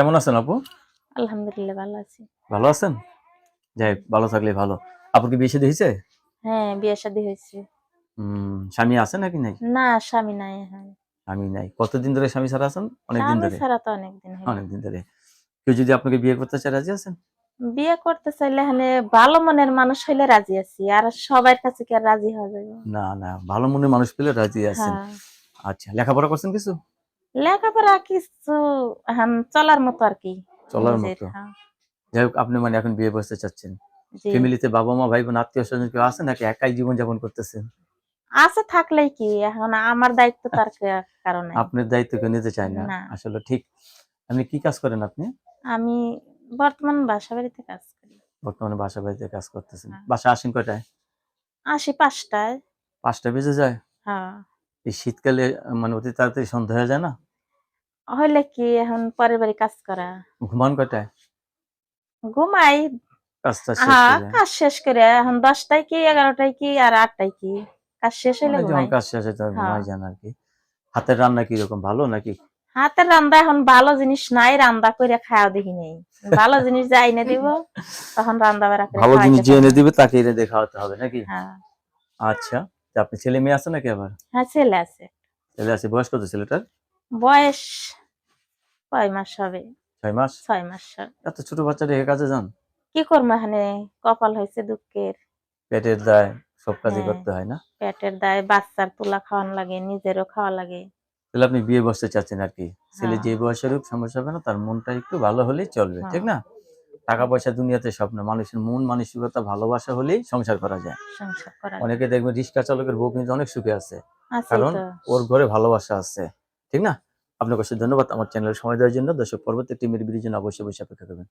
কেমন আছেন আপু? আলহামদুলিল্লাহ ভালো আছি। ভালো আছেন? যাই ভালো থাকলে ভালো। আপুর কি বিয়ে শাদী হয়েছে? হ্যাঁ বিয়ে শাদী হয়েছে। উম, স্বামী আছে নাকি নাই? না স্বামী নাই এখন। স্বামী নাই। কতদিন ধরে স্বামী ছাড়া আছেন? অনেকদিন স্বামী ধরে। ছাড়া তো অনেকদিন হলো অনেকদিন ধরে। কেউ যদি আপনাকে বিয়ে করতে চায় রাজি আছেন? বিয়ে করতে চাইলে মানে ভালো মনের মানুষ হইলে রাজি আছি। আর সবার কাছে কি রাজি হওয়া যাবে? না না ভালো মনের মানুষ পেলে রাজি আছেন। হ্যাঁ। আচ্ছা লেখাপড়া করছেন কিছু? লেখাপড়া কিছু এখন চলার মতো আর কি। চলার মতো। হ্যাঁ, যাই হোক আপনি মানে এখন বিয়ে বসতে চাচ্ছেন। ফ্যামিলিতে বাবা মা ভাই বোন আত্মীয় স্বজন কেউ আছে নাকি? একাই জীবন যাপন করতেছেন? আছে থাকলেই কি এখন আমার দায়িত্ব তার কারণে। আপনার দায়িত্ব কেউ নিতে চায় না? না। আসলে ঠিক। আপনি কি কাজ করেন আপনি? আমি বর্তমান বাসা বাড়িতে কাজ করি। বর্তমানে বাসা বাড়িতে কাজ করতেছেন। হ্যাঁ। বাসা আসেন কয়টায়? আসি পাঁচটায়। পাঁচটা বেজে যায়? হ্যাঁ। এই শীতকালে মানে অতি তাড়াতাড়ি সন্ধ্যা হয়ে যায় না? হইলে কি এখন পরের বাড়ি কাজ করা? ঘুমান কয়টায় ঘুমাই। কাজটা শেষ হ্যাঁ কাজ শেষ করে। এখন দশটায় কি এগারোটায় কি আর আটটায় কি? কাজ শেষ মানে যখন কাজ শেষ হয় তখন ঘুমাই। যান আর কি হাতের রান্না কি রকম ভালো নাকি? হাতের রান্দা এখন ভালো জিনিস নাই রান্দা করে খাওয়া দেখি নেই। ভালো জিনিস যা এনে দিব তখন করে ভালো জিনিস যে এনে দিবে তাকে এনে দেখা হতে হবে নাকি? হ্যাঁ। আচ্ছা। আপনি ছেলে মেয়ে আছে নাকি আবার? হ্যাঁ ছেলে আছে। ছেলে আছে বয়স কত ছেলেটার? বয়স কয় মাস হবে। ছয় মাস? ছয় মাস। এত ছোট বাচ্চা রেখে কাজে যান? কি করব এখানে? কপাল হয়েছে দুঃখের। পেটের দায় সব কাজে হ্যাঁ। করতে হয় না? পেটের দায় বাচ্চার তুলা খাওয়ান লাগে নিজেরও খাওয়া লাগে। তাহলে আপনি বিয়ে বসতে চাচ্ছেন আর কি। ছেলে হ্যাঁ। যে বয়সের হোক সমস্যা হবে না তার মনটা একটু ভালো হলেই চলবে ঠিক হ্যাঁ। না? টাকা পয়সা দুনিয়াতে স্বপ্ন মানুষের মন মানসিকতা ভালোবাসা হলেই সংসার করা যায়। অনেকে দেখবেন রিক্সা চালকের বউ কিন্তু অনেক সুখে আছে। কারণ ওর ঘরে ভালোবাসা আছে। ঠিক না? আপনাকে কাছে ধন্যবাদ আমার চ্যানেলের সময় দেওয়ার জন্য। দর্শক পরবর্তী টিমের বিরুদ্ধে অবশ্যই বসে অপেক্ষা করবেন।